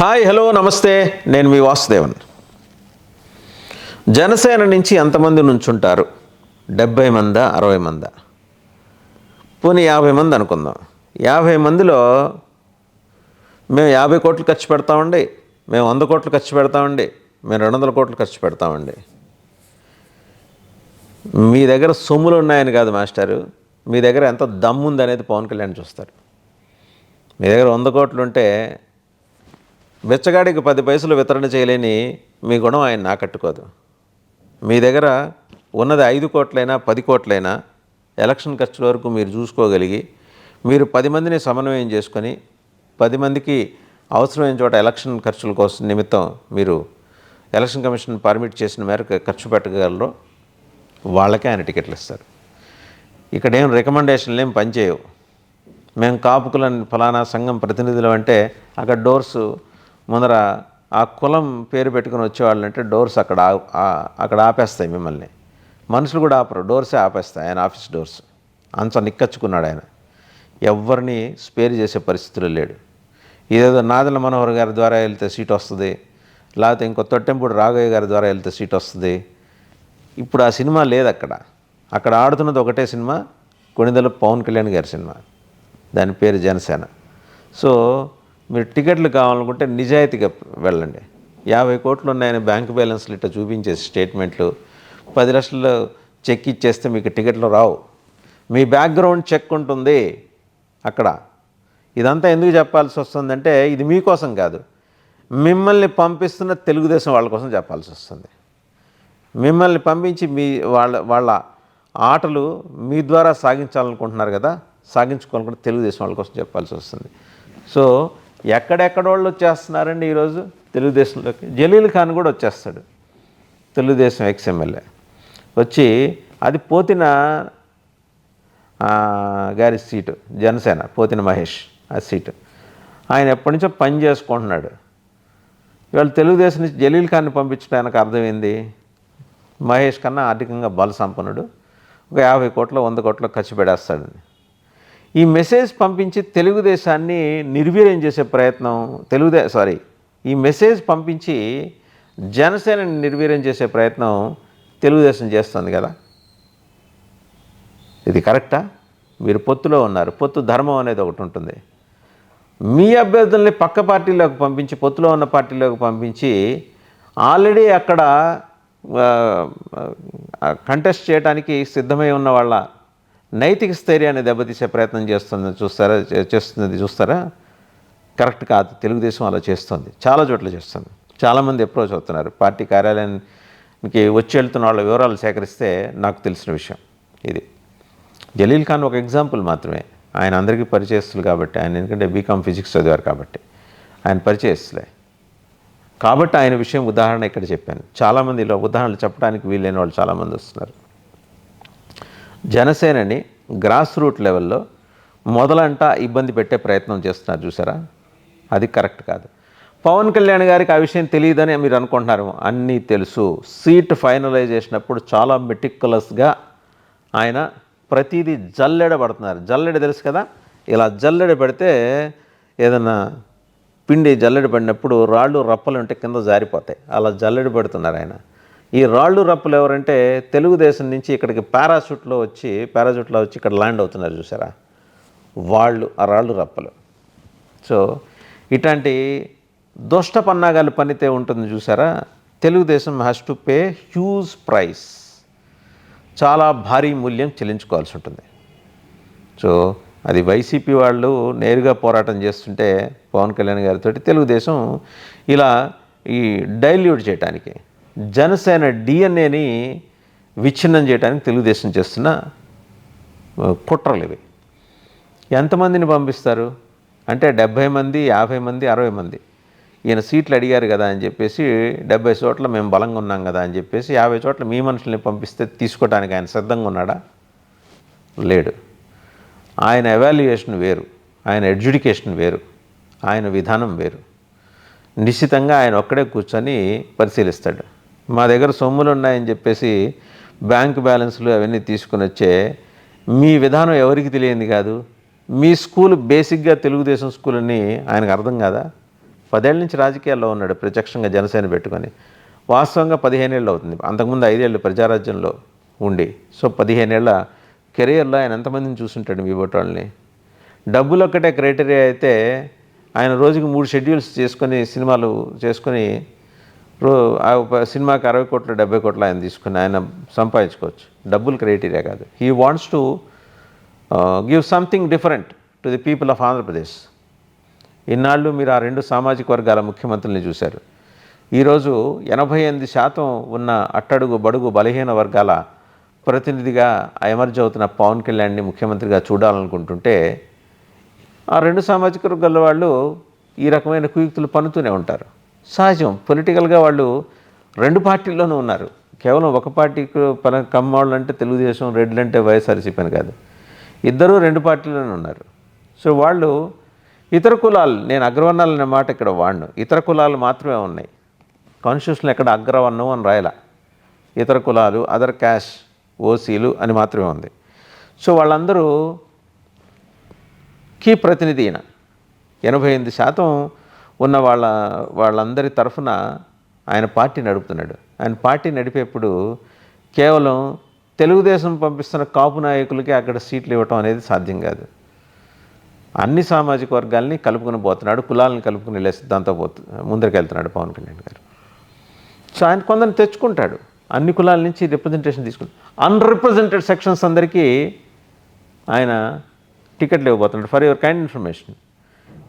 Hi hello నమస్తే. నేను మీ వాసుదేవన్. జనసేన నుంచి ఎంతమంది నుంచుంటారు? డెబ్బై మందా అరవై మందా? పోనీ యాభై మంది అనుకుందాం. యాభై మందిలో మేము యాభై కోట్లు ఖర్చు పెడతామండి. మేము వంద కోట్లు ఖర్చు పెడతామండి. మేము రెండు వందల కోట్లు ఖర్చు పెడతామండి. మీ దగ్గర సొమ్ములు ఉన్నాయని కాదు మాస్టారు. మీ దగ్గర ఎంత దమ్ముంది అనేది పవన్ కళ్యాణ్ చూస్తారు. మీ దగ్గర వంద కోట్లు ఉంటే బిచ్చగాడికి పది పైసలు వితరణ చేయలేని మీ గుణం ఆయన నాకట్టుకోదు. మీ దగ్గర ఉన్నది ఐదు కోట్లైనా పది కోట్లైనా ఎలక్షన్ ఖర్చుల వరకు మీరు చూసుకోగలిగి మీరు పది మందిని సమన్వయం చేసుకొని పది మందికి అవసరమైన చోట ఎలక్షన్ ఖర్చుల కోసం నిమిత్తం మీరు ఎలక్షన్ కమిషన్ పర్మిట్ చేసిన మేరకు ఖర్చు పెట్టగలరు వాళ్ళకే ఆయన టికెట్లు ఇస్తారు. ఇక్కడ ఏం రికమెండేషన్లు ఏం పనిచేయవు. మేము కాపుకులని ఫలానా సంఘం ప్రతినిధులు అంటే అక్కడ డోర్స్ ముందర ఆ కులం పేరు పెట్టుకుని వచ్చేవాళ్ళు అంటే డోర్స్ అక్కడ అక్కడ ఆపేస్తాయి మిమ్మల్ని. మనుషులు కూడా ఆపరు డోర్సే ఆపేస్తాయి ఆయన ఆఫీస్ డోర్స్. అంత నిక్కచ్చుకున్నాడు ఆయన. ఎవరిని స్పేర్ చేసే పరిస్థితులు లేడు. ఇదేదో నాదల మనోహర్ గారి ద్వారా వెళ్తే సీట్ వస్తుంది లేకపోతే ఇంకో తొట్టెంపూడి రాఘయ్య గారి ద్వారా వెళ్తే సీట్ వస్తుంది. ఇప్పుడు ఆ సినిమా లేదు అక్కడ. అక్కడ ఆడుతున్నది ఒకటే సినిమా కొణిదల పవన్ కళ్యాణ్ గారి సినిమా. దాని పేరు జనసేన. సో మీరు టికెట్లు కావాలనుకుంటే నిజాయితీగా వెళ్ళండి. యాభై కోట్లు ఉన్నాయని బ్యాంక్ బ్యాలెన్స్లు ఇట్లా చూపించే స్టేట్మెంట్లు. పది లక్షలు చెక్ ఇచ్చేస్తే మీకు టికెట్లు రావు. మీ బ్యాక్గ్రౌండ్ చెక్ ఉంటుంది అక్కడ. ఇదంతా ఎందుకు చెప్పాల్సి వస్తుందంటే ఇది మీకోసం కాదు. మిమ్మల్ని పంపిస్తున్న తెలుగుదేశం వాళ్ళ కోసం చెప్పాల్సి వస్తుంది. మిమ్మల్ని పంపించి మీ వాళ్ళ వాళ్ళ ఆటలు మీ ద్వారా సాగించాలనుకుంటున్నారు కదా సాగించుకోవాలనుకుంటే తెలుగుదేశం వాళ్ళ కోసం చెప్పాల్సి వస్తుంది. సో ఎక్కడెక్కడ వాళ్ళు వచ్చేస్తున్నారండి ఈరోజు? తెలుగుదేశంలోకి. జలీల్ ఖాన్ కూడా వచ్చేస్తాడు. తెలుగుదేశం ఎక్స్ వచ్చి అది పోతిన గారి సీటు జనసేన పోతిన మహేష్ ఆ సీటు. ఆయన ఎప్పటి నుంచో పని చేసుకుంటున్నాడు. ఇవాళ తెలుగుదేశం నుంచి జలీల్ ఖాన్ని పంపించడానికి అర్థమైంది. మహేష్ కన్నా ఆర్థికంగా బల సంపన్నుడు ఒక యాభై కోట్ల వంద కోట్ల ఖర్చు పెడేస్తాడని ఈ మెసేజ్ పంపించి తెలుగుదేశాన్ని నిర్వీర్యం చేసే ప్రయత్నం తెలుగుదే సారీ ఈ మెసేజ్ పంపించి జనసేనని నిర్వీర్యం చేసే ప్రయత్నం తెలుగుదేశం చేస్తుంది కదా? ఇది కరెక్టా? మీరు పొత్తులో ఉన్నారు. పొత్తు ధర్మం అనేది ఒకటి ఉంటుంది. మీ అభ్యర్థుల్ని పక్క పార్టీలోకి పంపించి పొత్తులో ఉన్న పార్టీలోకి పంపించి ఆల్రెడీ అక్కడ కంటెస్ట్ చేయడానికి సిద్ధమై ఉన్న వాళ్ళ నైతిక స్థైర్యాన్ని దెబ్బతీసే ప్రయత్నం చేస్తుంది చూస్తారా? చేస్తుంది చేస్తున్నది చూస్తారా? కరెక్ట్ కాదు. తెలుగుదేశం అలా చేస్తుంది. చాలా చోట్ల చేస్తుంది. చాలామంది అప్రోచ్ అవుతున్నారు. పార్టీ కార్యాలయానికి వచ్చి వెళ్తున్న వాళ్ళ వివరాలు సేకరిస్తే నాకు తెలిసిన విషయం ఇది. జలీల్ ఖాన్ ఒక ఎగ్జాంపుల్ మాత్రమే. ఆయన అందరికీ పరిచయస్తులు కాబట్టి ఆయన ఎందుకంటే బీకామ్ ఫిజిక్స్ చదివారు కాబట్టి. ఆయన పరిచయస్తులే. కాబట్టి ఆయన విషయం ఉదాహరణ ఇక్కడ చెప్పాను. చాలామంది ఇలా ఉదాహరణలు చెప్పడానికి వీలైన వాళ్ళు చాలామంది వస్తున్నారు. జనసేనని గ్రాస్ రూట్ లెవెల్లో మొదలంట ఇబ్బంది పెట్టే ప్రయత్నం చేస్తున్నారు చూసారా? అది కరెక్ట్ కాదు. పవన్ కళ్యాణ్ గారికి ఆ విషయం తెలియదని మీరు అనుకుంటున్నారు. అన్నీ తెలుసు. సీట్ ఫైనలైజ్ చేసినప్పుడు చాలా మెటిక్యులస్గా ఆయన ప్రతిదీ జల్లెడ పడుతున్నారు. జల్లెడ తెలుసు కదా? ఇలా జల్లెడ పెడితే ఏదన్నా పిండి జల్లెడ పడినప్పుడు రాళ్ళు రప్పలు ఉంటే కింద జారిపోతాయి. అలా జల్లెడ పెడుతున్నారు ఆయన. ఈ రాళ్ళు రప్పులు ఎవరంటే తెలుగుదేశం నుంచి ఇక్కడికి పారాషూట్లో వచ్చి పారాషూట్లో వచ్చి ఇక్కడ ల్యాండ్ అవుతున్నారు చూసారా? వాళ్ళు ఆ రాళ్ళు రప్పలు. సో ఇట్లాంటి దుష్ట పన్నాగాలు పనితే ఉంటుంది చూసారా? Telugu Desam has to pay huge price చాలా భారీ మూల్యం చెల్లించుకోవాల్సి ఉంటుంది. సో అది వైసీపీ వాళ్ళు నేరుగా పోరాటం చేస్తుంటే పవన్ కళ్యాణ్ గారితో తెలుగుదేశం ఇలా ఈ డైల్యూట్ చేయడానికి జనసేన డిఎన్ఏని విచ్ఛిన్నం చేయడానికి తెలుగుదేశం చేస్తున్న కుట్రలు ఇవి. ఎంతమందిని పంపిస్తారు? అంటే డెబ్భై మంది యాభై మంది అరవై మంది. ఈయన సీట్లు అడిగారు కదా అని చెప్పేసి డెబ్బై చోట్ల మేము బలంగా ఉన్నాం కదా అని చెప్పేసి యాభై చోట్ల మీ మనుషుల్ని పంపిస్తే తీసుకోవడానికి ఆయన సిద్ధంగా ఉన్నాడా? లేడు. ఆయన ఎవాల్యుయేషన్ వేరు ఆయన ఎడ్యుకేషన్ వేరు ఆయన విధానం వేరు. నిశ్చితంగా ఆయన ఒక్కడే కూర్చొని పరిశీలిస్తాడు. మా దగ్గర సొమ్ములు ఉన్నాయని చెప్పేసి బ్యాంక్ బ్యాలెన్స్లు అవన్నీ తీసుకుని వచ్చే మీ విధానం ఎవరికి తెలియంది కాదు? మీ స్కూల్ బేసిక్గా తెలుగుదేశం స్కూల్ అని ఆయనకు అర్థం కాదా? పదేళ్ళ నుంచి రాజకీయాల్లో ఉన్నాడు ప్రత్యక్షంగా జనసేన పెట్టుకొని. వాస్తవంగా పదిహేనేళ్ళు అవుతుంది. అంతకుముందు ఐదేళ్ళు ప్రజారాజ్యంలో ఉండి. సో పదిహేనేళ్ళ కెరియర్లో ఆయన ఎంతమందిని చూసుంటాడు మీ వాళ్ళని డబ్బులు ఒక్కటే క్రైటీరియా అయితే ఆయన రోజుకి మూడు షెడ్యూల్స్ చేసుకొని సినిమాలు చేసుకొని సినిమాకి అరవై కోట్లు డెబ్బై కోట్లు ఆయన తీసుకుని ఆయన సంపాదించుకోవచ్చు. డబ్బులు క్రైటీరియా కాదు. He wants to give something different to the people of Andhra Pradesh ఇన్నాళ్ళు మీరు ఆ రెండు సామాజిక వర్గాల ముఖ్యమంత్రుల్ని చూశారు. ఈరోజు ఎనభై ఎనిమిది శాతం ఉన్న అట్టడుగు బడుగు బలహీన వర్గాల ప్రతినిధిగా ఎమర్జ్ అవుతున్న పవన్ కళ్యాణ్ని ముఖ్యమంత్రిగా చూడాలనుకుంటుంటే ఆ రెండు సామాజిక వర్గాల వాళ్ళు ఈ రకమైన కుయుక్తులు పన్నుతూనే ఉంటారు. సహజం. పొలిటికల్గా వాళ్ళు రెండు పార్టీల్లోనూ ఉన్నారు. కేవలం ఒక పార్టీకి పన కమ్మవాళ్ళు అంటే తెలుగుదేశం రెడ్లు అంటే వైఎస్ఆర్సీపీ అని కాదు. ఇద్దరూ రెండు పార్టీలోనే ఉన్నారు. సో వాళ్ళు ఇతర కులాలు నేను అగ్రవర్ణాలు అనే మాట ఇక్కడ వాడను. ఇతర కులాలు మాత్రమే ఉన్నాయి. కాన్స్టిట్యూషన్ ఎక్కడ అగ్రవర్ణం అని రాయలా. ఇతర కులాలు అదర్ క్యాష్ ఓసీలు అని మాత్రమే ఉంది. సో వాళ్ళందరూ కీ ప్రతినిధి ఈయన. ఎనభై ఎనిమిది శాతం ఉన్న వాళ్ళ వాళ్ళందరి తరఫున ఆయన పార్టీ నడుపుతున్నాడు. ఆయన పార్టీ నడిపేప్పుడు కేవలం తెలుగుదేశం పంపిస్తున్న కాపు నాయకులకి అక్కడ సీట్లు ఇవ్వటం అనేది సాధ్యం కాదు. అన్ని సామాజిక వర్గాల్ని కలుపుకుని పోతున్నాడు కులాలను కలుపుకుని వెళ్ళే సిద్ధాంతం పోతు ముందరికెళ్తున్నాడు పవన్ కళ్యాణ్ గారు. సో ఆయన కొందరిని తెచ్చుకుంటాడు. అన్ని కులాల నుంచి రిప్రజెంటేషన్ తీసుకుంటాడు అన్రిప్రజెంటెడ్ సెక్షన్స్ అందరికీ ఆయన టికెట్లు ఇవ్వబోతున్నాడు. For your kind information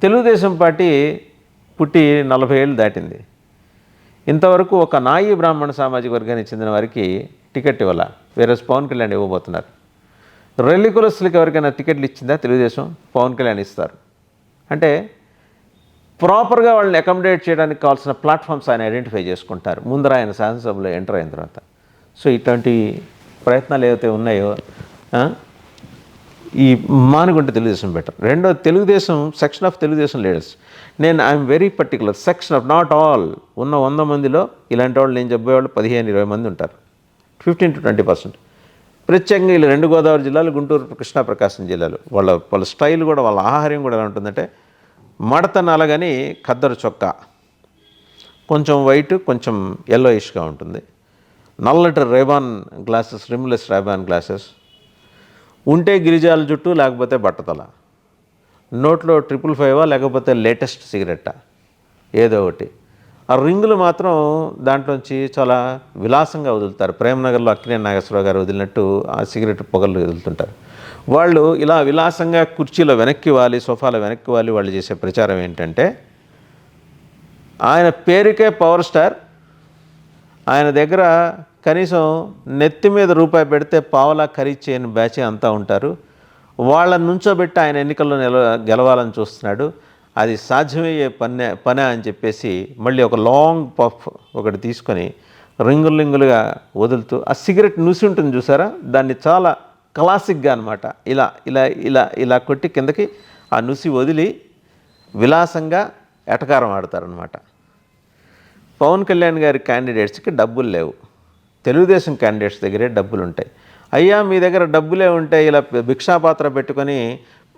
Telugu Desam party పుట్టి నలభై ఏళ్ళు దాటింది. ఇంతవరకు ఒక నాయి బ్రాహ్మణ సామాజిక వర్గానికి చెందిన వారికి టికెట్ ఇవ్వాల. వేరే పవన్ కళ్యాణ్ ఇవ్వబోతున్నారు. రెలికులస్లకి ఎవరికైనా టికెట్లు ఇచ్చిందా తెలుగుదేశం? పవన్ కళ్యాణ్ ఇస్తారు. అంటే ప్రాపర్గా వాళ్ళని అకామిడేట్ చేయడానికి కావాల్సిన ప్లాట్ఫామ్స్ ఆయన ఐడెంటిఫై చేసుకుంటారు. ముందర ఆయన శాసనసభలో ఎంటర్ అయిన తర్వాత. సో ఇట్లాంటి ప్రయత్నాలు ఏవైతే ఉన్నాయో ఈ మానుకుంటే తెలుగుదేశం బెటర్. రెండో Telugu Desam section of Telugu Desam leaders నేను I'm very particular section of not all ఉన్న వంద మందిలో ఇలాంటి వాళ్ళు నేను చెప్పేవాళ్ళు పదిహేను ఇరవై మంది ఉంటారు. ఫిఫ్టీన్ టు ట్వంటీ పర్సెంట్ ప్రత్యేకంగా వీళ్ళు రెండు గోదావరి జిల్లాలు గుంటూరు కృష్ణా ప్రకాశం జిల్లాలు. వాళ్ళ వాళ్ళ స్టైల్ కూడా వాళ్ళ ఆహార్యం కూడా ఎలా ఉంటుందంటే మడత నలగని ఖద్దరు చొక్కా. కొంచెం వైట్ కొంచెం ఎల్లోయిష్గా ఉంటుంది. నల్లటి Ray Ban glasses rimless Ray Ban glasses ఉంటే గిరిజాల జుట్టు లేకపోతే బట్టతల. నోట్లో ట్రిపుల్ ఫైవా లేకపోతే లేటెస్ట్ సిగరెట్టా? ఏదో ఒకటి. ఆ రింగులు మాత్రం దాంట్లోంచి చాలా విలాసంగా వదులుతారు. ప్రేమనగర్లో అక్కినే నాగేశ్వరరావు గారు వదిలినట్టు ఆ సిగరెట్ పొగలు వదులుతుంటారు. వాళ్ళు ఇలా విలాసంగా కుర్చీలో వెనక్కి వాలి సోఫాలో వెనక్కి వాలి వాళ్ళు చేసే ప్రచారం ఏంటంటే ఆయన పేరుకే పవర్ స్టార్ ఆయన దగ్గర కనీసం నెత్తి మీద రూపాయి పెడితే పావలా ఖరీదు చేయని బ్యాచ్ అంతా ఉంటారు. వాళ్ళని నుంచోబెట్టి ఆయన ఎన్నికల్లో నిల గెలవాలని చూస్తున్నాడు. అది సాధ్యమయ్యే పని పని అని చెప్పేసి మళ్ళీ ఒక లాంగ్ పఫ్ ఒకటి తీసుకొని రింగులు రింగులుగా వదులుతూ ఆ సిగరెట్ నుసి ఉంటుంది చూసారా? దాన్ని చాలా క్లాసిక్గా అనమాట ఇలా ఇలా ఇలా ఇలా కొట్టి కిందకి ఆ నుసి వదిలి విలాసంగా ఎటకారం ఆడతారనమాట పవన్ కళ్యాణ్ గారి క్యాండిడేట్స్కి డబ్బులు లేవు. తెలుగుదేశం క్యాండిడేట్స్ దగ్గరే డబ్బులు ఉంటాయి అయ్యా మీ దగ్గర డబ్బులే ఉంటాయి ఇలా భిక్షాపాత్ర పెట్టుకొని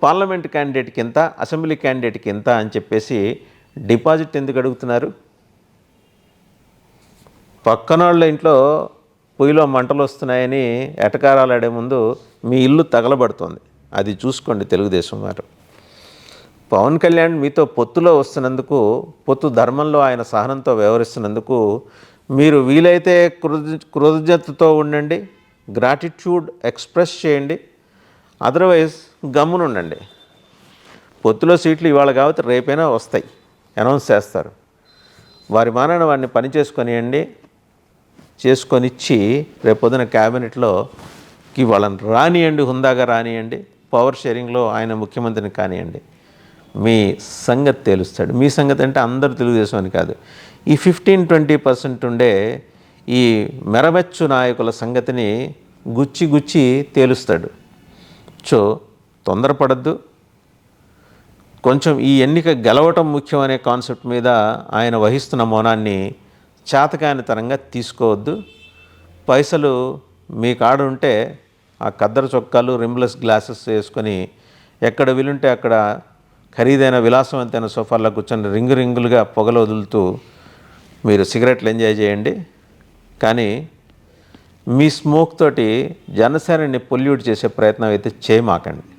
పార్లమెంట్ క్యాండిడేట్కి ఎంత అసెంబ్లీ క్యాండిడేట్కి ఎంత అని చెప్పేసి డిపాజిట్ ఎందుకు అడుగుతున్నారు? పక్కన వాళ్ళ ఇంట్లో పొయ్యిలో మంటలు వస్తున్నాయని ఎటకారాలు ఆడే ముందు మీ ఇల్లు తగలబడుతుంది. అది చూసుకోండి తెలుగుదేశం వారు. పవన్ కళ్యాణ్ మీతో పొత్తులో వస్తున్నందుకు పొత్తు ధర్మంలో ఆయన సహనంతో వ్యవహరిస్తున్నందుకు మీరు వీలైతే కృత కృతజ్ఞతతో ఉండండి గ్రాటిట్యూడ్ ఎక్స్ప్రెస్ చేయండి అదర్వైజ్ గమ్మునుండండి. పొత్తులో సీట్లు ఇవాళ కాబట్టి రేపైనా వస్తాయి అనౌన్స్ చేస్తారు. వారి మానాన వాడిని పని చేసుకొనియండి చేసుకొనిచ్చి రేపొద్దున క్యాబినెట్లో వాళ్ళని రానియండి హుందాగా రానియండి పవర్ షేరింగ్లో ఆయన ముఖ్యమంత్రిని కానియండి. మీ సంగతి తేలుస్తాడు. మీ సంగతి అంటే అందరు తెలుగుదేశం అని కాదు. ఈ ఫిఫ్టీన్ ట్వంటీ పర్సెంట్ ఉండే ఈ మెరవెచ్చు నాయకుల సంగతిని గుచ్చి గుచ్చి తేలుస్తాడు. సో తొందరపడద్దు. కొంచెం ఈ ఎన్నిక గెలవటం ముఖ్యం అనే కాన్సెప్ట్ మీద ఆయన వహిస్తున్న మౌనాన్ని చేతకానితనంగా తీసుకోవద్దు. పైసలు మీ కాడ ఉంటే ఆ కద్దరు చొక్కాలు రిమ్లెస్ గ్లాసెస్ వేసుకొని ఎక్కడ వీలుంటే అక్కడ ఖరీదైన విలాసవంతైన సోఫాల్లో కూర్చొని రింగు రింగులుగా పొగలు వదులుతూ మీరు సిగరెట్లు ఎంజాయ్ చేయండి. కానీ మీ స్మోక్ తోటి జనసేనని పొల్యూట్ చేసే ప్రయత్నం అయితే చేయమాకండి.